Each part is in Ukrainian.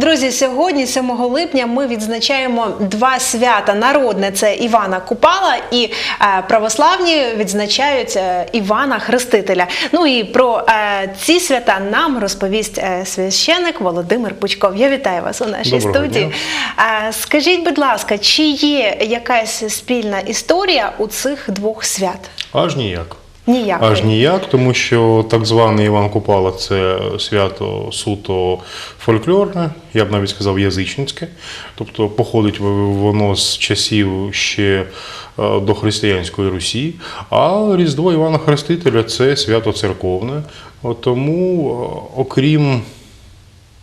Друзі, сьогодні, 7 липня, ми відзначаємо два свята. Народне це Івана Купала, і е, православні відзначають е, Івана Хрестителя. Ну і про е, ці свята нам розповість священик Володимир Пучков. Я вітаю вас у нашій Доброго студії. Е, скажіть, будь ласка, чи є якась спільна історія у цих двох свят? Аж ніяк. Ніякої. Аж ніяк, тому що так званий Іван Купала це свято суто фольклорне, я б навіть сказав язичницьке. Тобто походить воно з часів ще е, до християнської Русі. А Різдво Івана Хрестителя це свято церковне. Тому, е, окрім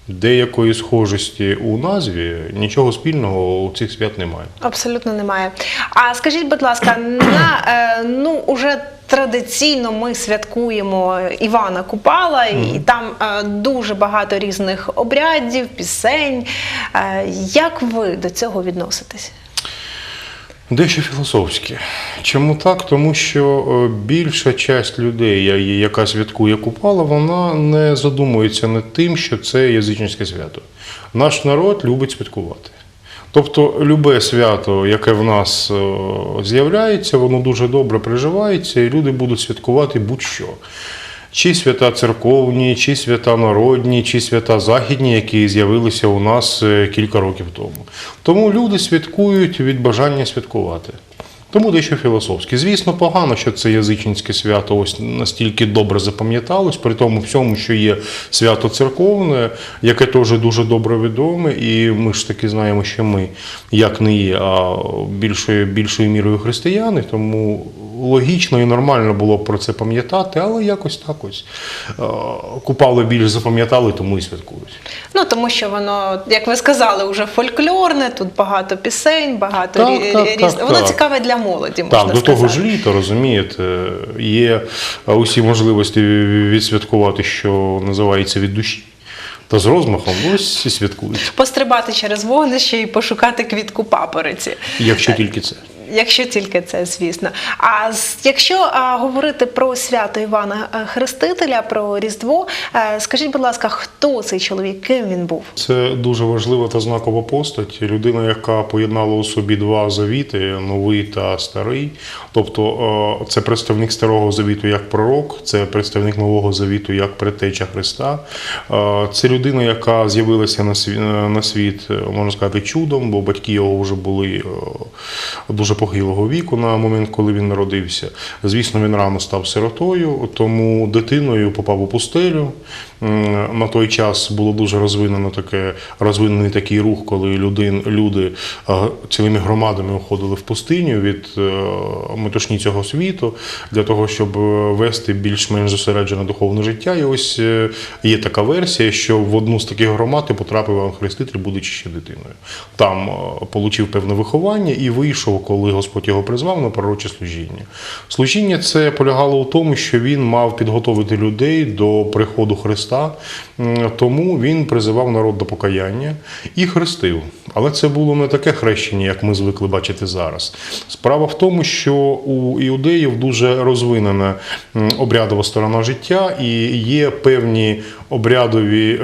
деякої схожості у назві, нічого спільного у цих свят немає. Абсолютно немає. А скажіть, будь ласка, на е, ну уже традиційно ми святкуємо Івана Купала, і там е, дуже багато різних обрядів, пісень. Е, як ви до цього відноситесь? Дещо філософське. Чому так? Тому що е, більша часть людей, яка святкує Купала, вона не задумується над тим, що це язичницьке свято. Наш народ любить святкувати. Тобто, любе свято, яке в нас е, з'являється, воно дуже добре приживається, і люди будуть святкувати будь-що. Чи свята церковні, чи свята народні, чи свята західні, які з'явилися у нас е, кілька років тому. Тому люди святкують від бажання святкувати. Тому дещо філософське. Звісно, погано, що це язичницьке свято ось настільки добре запам'яталось, при тому всьому, що є свято церковне, яке теж дуже добре відоме, і ми ж таки знаємо, що ми, як не є, а більшою, більшою мірою християни, тому логічно і нормально було б про це пам'ятати, але якось так ось е, купали більш запам'ятали, тому і святкують. Ну тому що воно, як ви сказали, вже фольклорне, тут багато пісень, багато Так, рі- так, різних. так, Воно так. цікаве для молоді. Можна Так, до сказати. того ж літо, розумієте, є усі можливості відсвяткувати, що називається від душі. Та з розмахом ось і святкують, Пострибати через вогнище і пошукати квітку папориці. якщо тільки це. Якщо тільки це, звісно. А якщо а, говорити про свято Івана е, Хрестителя, про Різдво, е, скажіть, будь ласка, хто цей чоловік, ким він був? Це дуже важлива та знакова постать. Людина, яка поєднала у собі два завіти новий та старий. Тобто, е, це представник старого завіту як пророк, це представник нового завіту як предтеча Христа. Це людина, яка з'явилася на світ, на світ, можна сказати, чудом, бо батьки його вже були дуже похилого віку на момент, коли він народився. Звісно, він рано став сиротою, тому дитиною попав у пустелю. На той час було дуже розвинено таке, розвинений такий рух, коли людин, люди е, цілими громадами уходили в пустиню від е, метушні цього світу для того, щоб е, вести більш-менш зосереджене духовне життя. І ось є така версія, що в одну з таких громад потрапив Іван Хреститель, будучи ще дитиною. Там получив певне виховання і вийшов, коли Господь його призвав на пророче служіння. Служіння це полягало у тому, що він мав підготовити людей до приходу Христа, М, тому він призивав народ до покаяння і хрестив. Але це було не таке хрещення, як ми звикли бачити зараз. Справа в тому, що у іудеїв дуже розвинена обрядова сторона життя, і є певні обрядові.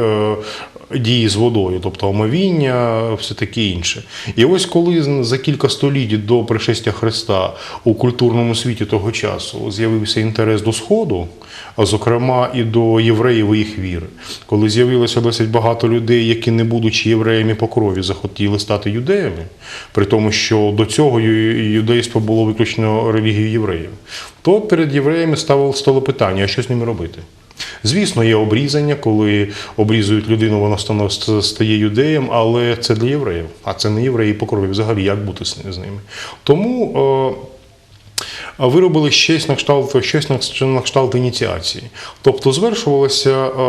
Дії з водою, тобто омовіння, все таке інше. І ось коли за кілька століть до пришестя Христа у культурному світі того часу з'явився інтерес до Сходу, а зокрема і до євреїв і їх віри, коли з'явилося досить багато людей, які, не будучи євреями по крові, захотіли стати юдеями, при тому, що до цього юдейство було виключно релігією євреїв, то перед євреями стало питання, а що з ними робити? Звісно, є обрізання, коли обрізують людину, вона стає юдеєм, але це для євреїв, а це не євреї по крові. Взагалі, як бути з ними? Тому. Е, виробили щось на кшталт, щось на кшталт- ініціації. Тобто звершувалося е,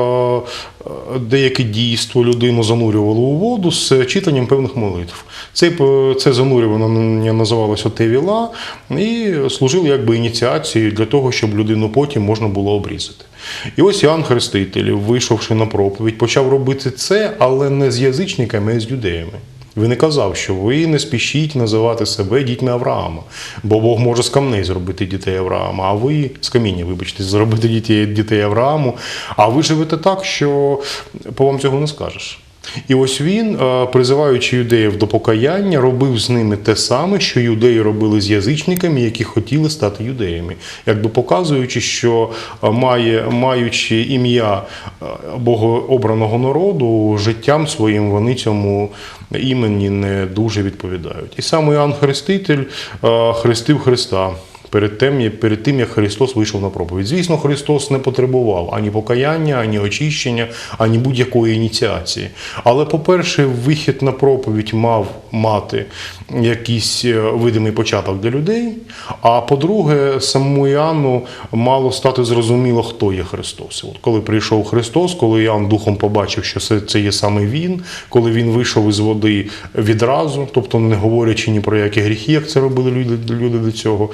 е, деяке дійство, людину занурювало у воду з читанням певних молитв. Це, це занурювання називалося тевіла і служило якби ініціацією для того, щоб людину потім можна було обрізати. І ось Іоанн Хреститель, вийшовши на проповідь, почав робити це, але не з язичниками, а з юдеями. Він і казав, що ви не спішіть називати себе дітьми Авраама, бо Бог може з камней зробити дітей Авраама, а ви з каміння, вибачте, зробити дітей, дітей Аврааму. А ви живете так, що по вам цього не скажеш. І ось він, е, призиваючи юдеїв до покаяння, робив з ними те саме, що юдеї робили з язичниками, які хотіли стати юдеями, якби показуючи, що е, має, маючи ім'я е, богообраного народу, життям своїм вони цьому імені не дуже відповідають. І саме Іоанн Хреститель хрестив Христа. Перед тим, перед тим, як Христос вийшов на проповідь. Звісно, Христос не потребував ані покаяння, ані очищення, ані будь-якої ініціації. Але, по-перше, вихід на проповідь мав мати якийсь е, видимий початок для людей. А по-друге, самому Іоанну мало стати зрозуміло, хто є Христос. От коли прийшов Христос, коли Іоанн духом побачив, що це, це є саме Він, коли він вийшов із води відразу, тобто не говорячи ні про які гріхи, як це робили люди, люди до цього,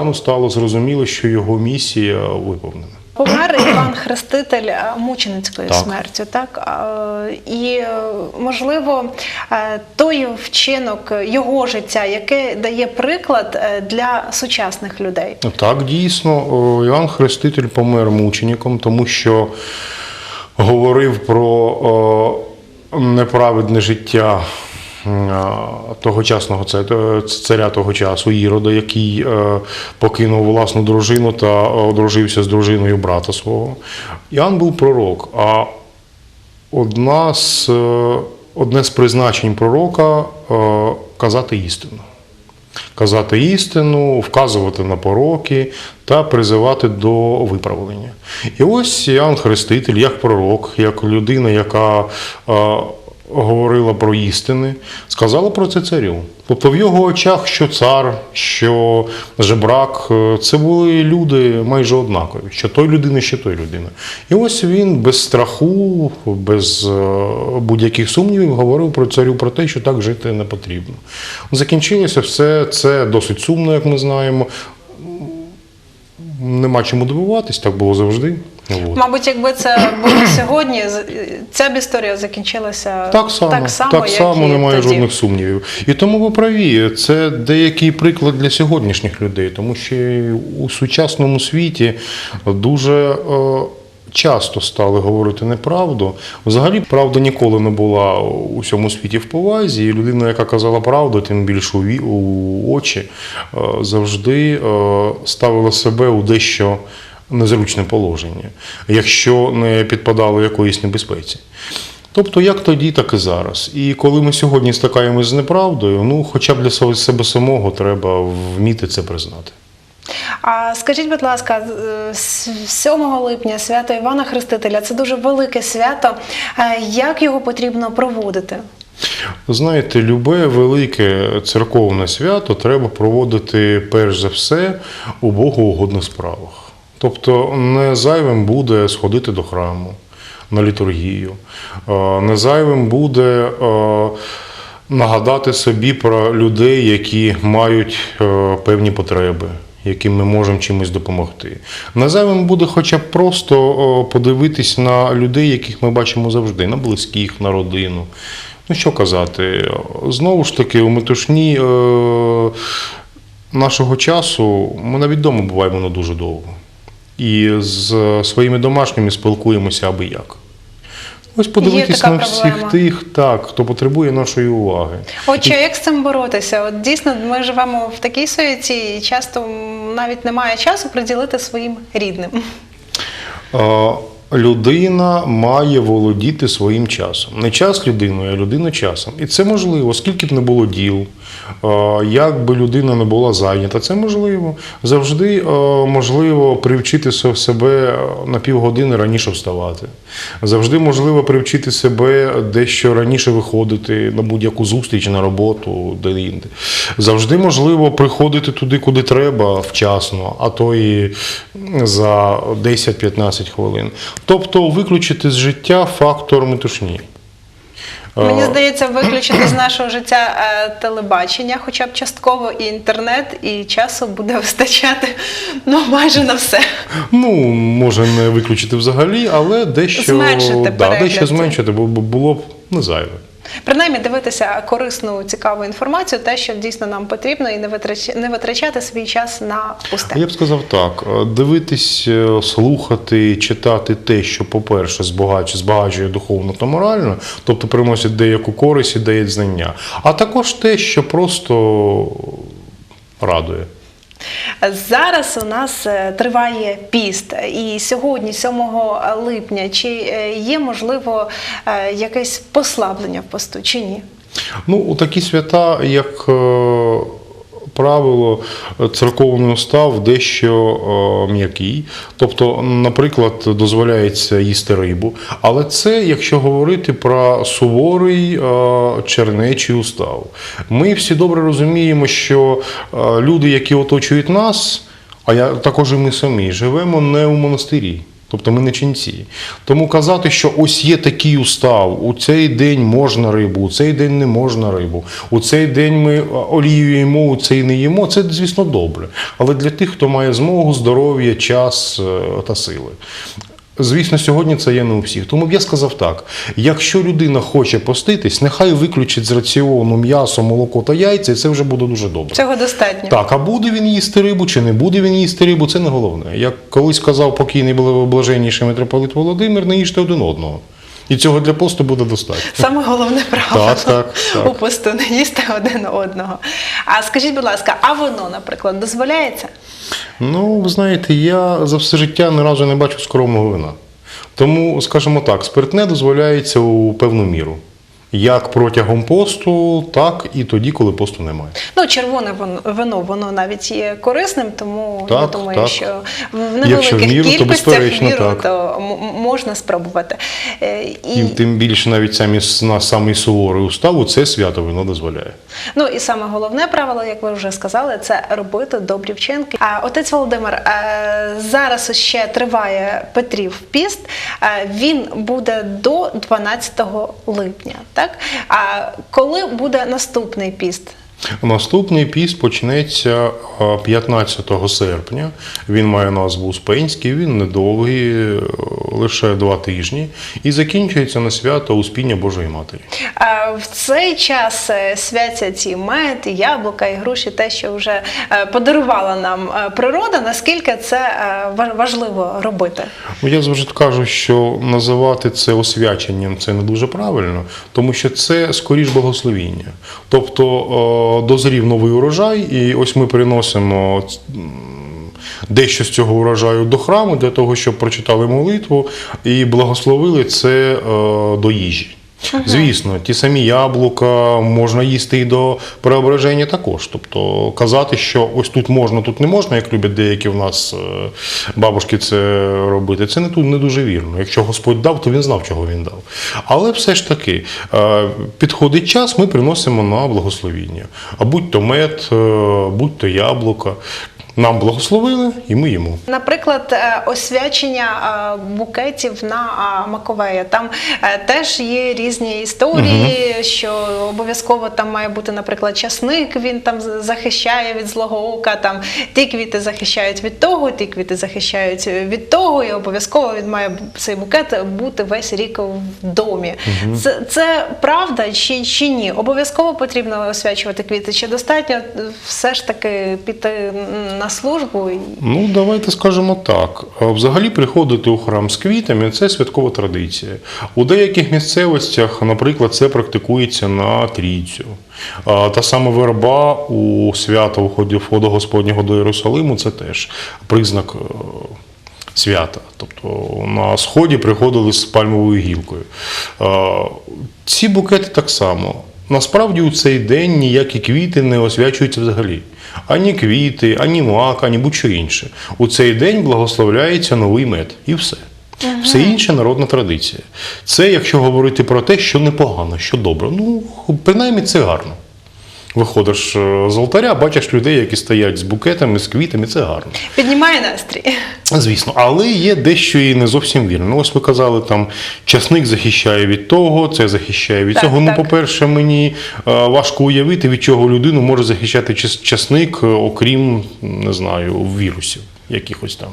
Іоанну стало зрозуміло, що його місія виповнена. Помер Іван Хреститель е, мученицькою Так. смертю, так Е, і е, можливо той вчинок його життя, яке дає приклад для сучасних людей. Так, дійсно, о, Іоанн Хреститель помер мучеником, тому що говорив про неправедне життя тогочасного царя того часу Ірода, який е, покинув власну дружину та одружився з дружиною брата свого. Іоанн був пророк, а одна з, е, одне з призначень пророка е, казати істину казати істину, вказувати на пороки та призивати до виправлення. І ось Іоанн Хреститель, як пророк, як людина, яка е, говорила про істини, сказала про це царю. Тобто в його очах, що цар, що жебрак, е, це були люди майже однакові, що той людина, що той людина. І ось він без страху, без е, будь-яких сумнівів говорив про царю про те, що так жити не потрібно. Закінчилося все це досить сумно, як ми знаємо. Нема чому дивуватись, так було завжди. От. Мабуть, якби це було сьогодні, ця б історія закінчилася Так само, так само, так само і немає тоді. жодних сумнівів. І тому ви праві, це деякий приклад для сьогоднішніх людей, тому що у сучасному світі дуже е, часто стали говорити неправду. Взагалі, правда ніколи не була у всьому світі в повазі, і людина, яка казала правду, тим більше у, очі, е, завжди е, ставила себе у дещо незручне положення, якщо не підпадало якоїсь небезпеці. Тобто як тоді, так і зараз. І коли ми сьогодні стикаємося з неправдою, ну хоча б для себе- самого треба вміти це признати. А скажіть, будь ласка, з- з 7 липня свято Івана Хрестителя це дуже велике свято. Е, Як його потрібно проводити? Знаєте, любе велике церковне свято треба проводити перш за все у богоугодних справах. Тобто не зайвим буде сходити до храму на літургію, е, не зайвим буде е, нагадати собі про людей, які мають е, певні потреби. Яким ми можемо чимось допомогти. Назайвим буде хоча б просто подивитись на людей, яких ми бачимо завжди, на близьких, на родину. Ну що казати, знову ж таки, у метушні нашого часу ми навіть вдома буваємо не дуже довго. І з своїми домашніми спілкуємося аби як. Ось подивитись на всіх проблема. тих, так, хто потребує нашої уваги. Отже, як з цим боротися? От дійсно, ми живемо в такій суєті, і часто навіть немає часу приділити своїм рідним. Е, Людина має володіти своїм часом. Не час людиною, а людина часом. І це можливо, скільки б не було діл, е, як би людина не була зайнята, це можливо. Завжди е, можливо привчити се- себе на півгодини раніше вставати. Завжди можливо привчити себе дещо раніше виходити на будь-яку зустріч, на роботу, де-інде. Завжди можливо приходити туди, куди треба, вчасно, а то і за 10-15 хвилин. Тобто виключити з життя фактор метушні. Мені Е, здається, виключити з нашого життя е, телебачення, хоча б частково і інтернет, і часу буде вистачати ну майже на все. Ну, може не виключити взагалі, але дещо, Зменшити да, дещо зменшити, бо бо було б не зайве. Принаймні дивитися корисну, цікаву інформацію, те, що дійсно нам потрібно, і не витрач- не витрачати свій час на пусте. Я б сказав так: е, дивитись, е, слухати, читати те, що, по-перше, збагачує, збагачує духовно та морально, тобто приносить деяку користь і дає знання, а також те, що просто радує. Зараз у нас е, триває піст, і сьогодні, 7 липня, чи е, є можливо е, якесь послаблення в посту, чи ні? Ну, у такі свята, як правило, церковний устав дещо е, м'який. Тобто, наприклад, дозволяється їсти рибу. Але це якщо говорити про суворий е, чернечий устав. Ми всі добре розуміємо, що е, люди, які оточують нас, а я також і ми самі, живемо не у монастирі. Тобто ми не ченці. Тому казати, що ось є такий устав, у цей день можна рибу, у цей день не можна рибу, у цей день ми олію їмо, у цей не їмо, це, звісно, добре. Але для тих, хто має змогу, здоров'я, час е, та сили. Звісно, сьогодні це є не у всіх. Тому б я сказав так: якщо людина хоче поститись, нехай виключить з раціону м'ясо, молоко та яйця, і це вже буде дуже добре. Цього достатньо. Так, а буде він їсти рибу чи не буде він їсти рибу, це не головне. Як колись казав покійний блаженніший митрополит Володимир, не їжте один одного. І цього для посту буде достатньо. Саме головне правило Так, так, так. у посту не їсти один одного. А скажіть, будь ласка, а воно, наприклад, дозволяється? Ну, ви знаєте, я за все життя ні разу не бачу скромного вина. Тому, скажімо так, спиртне дозволяється у певну міру. Як протягом посту, так і тоді, коли посту немає. Ну, червоне вон- вино, воно навіть є корисним, тому я думаю, так. що в невеликих міру, кількостях безперечно, віру, так. то можна спробувати. Е, І тим більше навіть самі на самий суворий уставу це свято вино дозволяє. Ну і саме головне правило, як ви вже сказали, це робити добрі вчинки. А отець Володимир, е, зараз ще триває Петрів піст. Е, Він буде до 12 липня. Так а коли буде наступний піст? Наступний піст почнеться е, 15 серпня. Він має назву Успенський, він недовгий, е, лише два тижні, і закінчується на свято Успіння Божої Матері. Е, В цей час е, святять і мед, і яблука, і груші, те, що вже е, подарувала нам е, природа. Наскільки це е, важливо робити? Ну, я завжди кажу, що називати це освяченням це не дуже правильно, тому що це скоріш благословіння. Тобто е, дозрів новий урожай, і ось ми приносимо дещо з цього урожаю до храму для того, щоб прочитали молитву і благословили це е, до їжі. Звісно, ті самі яблука можна їсти і до преображення також. Тобто казати, що ось тут можна, тут не можна, як люблять деякі в нас е, бабушки це робити, це не тут не дуже вірно. Якщо Господь дав, то він знав, чого він дав. Але все ж таки, е, підходить час, ми приносимо на благословіння. А будь то мед, е, будь то яблука. Нам благословили, і ми їмо. Наприклад, е, освячення е, букетів на е, Маковея. Там теж є різні історії, що обов'язково там має бути, наприклад, часник. Він там захищає від злого ока. Там ті квіти захищають від того, ті квіти захищають від того, і обов'язково він має цей букет бути весь рік в домі. Це, це правда чи, чи ні? Обов'язково потрібно освячувати квіти. Чи достатньо все ж таки піти на службу? Ну, давайте скажемо так. Взагалі приходити у храм з квітами це святкова традиція. У деяких місцевостях, наприклад, це практикується на трійцю. Та сама верба у свято входу Господнього до Єрусалиму це теж признак е, свята. Тобто на сході приходили з пальмовою гілкою. Ці букети так само. Насправді у цей день ніякі квіти не освячуються взагалі. Ані квіти, ані мак, ані будь-що інше. У цей день благословляється новий мед. І все. Все інше народна традиція. Це якщо говорити про те, що непогано, що добре. Ну, принаймні це гарно. Виходиш е, з алтаря, бачиш людей, які стоять з букетами, з квітами, це гарно. Піднімає настрій. Звісно, але є дещо і не зовсім вірно. Ну, ось ви казали, там часник захищає від того, це захищає від Так, цього. Ну, по-перше, мені е, важко уявити, від чого людину може захищати час- часник, е, окрім не знаю, вірусів якихось там.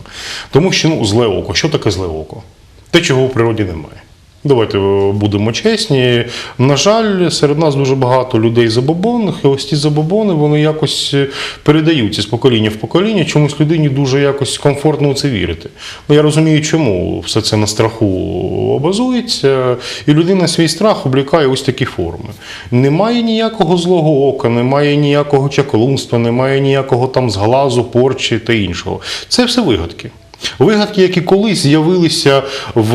Тому що ну, зле око. Що таке зле око? Те, чого в природі немає. Давайте е, будемо чесні. На жаль, серед нас дуже багато людей забобонних, і ось ті забобони вони якось е, передаються з покоління в покоління. Чомусь людині дуже якось комфортно у це вірити. Ну я розумію, чому все це на страху базується, і людина свій страх облікає ось такі форми. Немає ніякого злого ока, немає ніякого чаклунства, немає ніякого там зглазу, порчі та іншого. Це все вигадки. Вигадки, які колись з'явилися в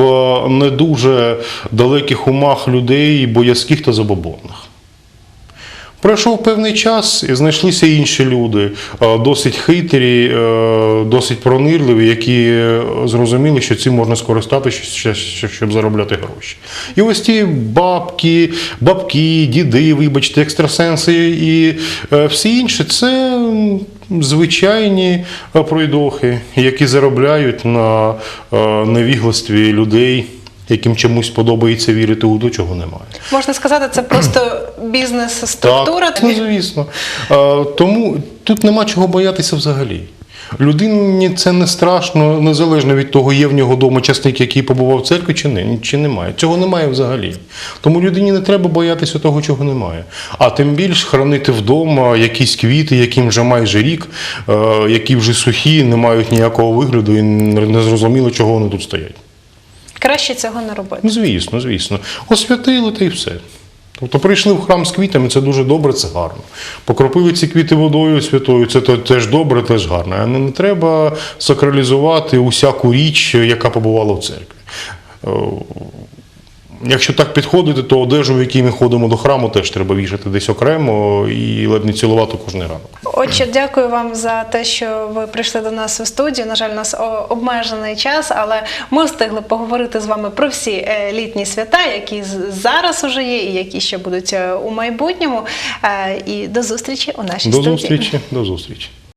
не дуже далеких умах людей, боязких та забобонних. Пройшов певний час і знайшлися інші люди, е, досить хитрі, е, досить пронирливі, які е, зрозуміли, що цим можна скористатися, щоб заробляти гроші. І ось ті бабки, бабки, діди, вибачте, екстрасенси і всі інші це звичайні е, пройдохи, які заробляють на е, невігластві людей, яким чомусь подобається вірити у до чого немає. Можна сказати, це просто бізнес-структура. Так, ну, звісно. Е, Тому тут нема чого боятися взагалі. Людині це не страшно, незалежно від того, є в нього вдома часник, який побував в церкві, чи не, чи немає. Цього немає взагалі. Тому людині не треба боятися того, чого немає. А тим більш хранити вдома якісь квіти, яким вже майже рік, е, які вже сухі, не мають ніякого вигляду і не зрозуміло, чого вони тут стоять. Краще цього не робити. Ну, звісно, звісно. Освятили та й все. Тобто прийшли в храм з квітами, це дуже добре, це гарно. Покропили ці квіти водою святою, це теж добре, теж гарно. А не треба сакралізувати усяку річ, яка побувала в церкві. Якщо так підходити, то одежу, в якій ми ходимо до храму, теж треба вішати десь окремо і ледь не цілувати кожен ранок. Отже, дякую вам за те, що ви прийшли до нас у студію. На жаль, у нас обмежений час, але ми встигли поговорити з вами про всі е, літні свята, які зараз уже є, і які ще будуть е, у майбутньому. Е, І до зустрічі у нашій До студії. зустрічі, до зустрічі.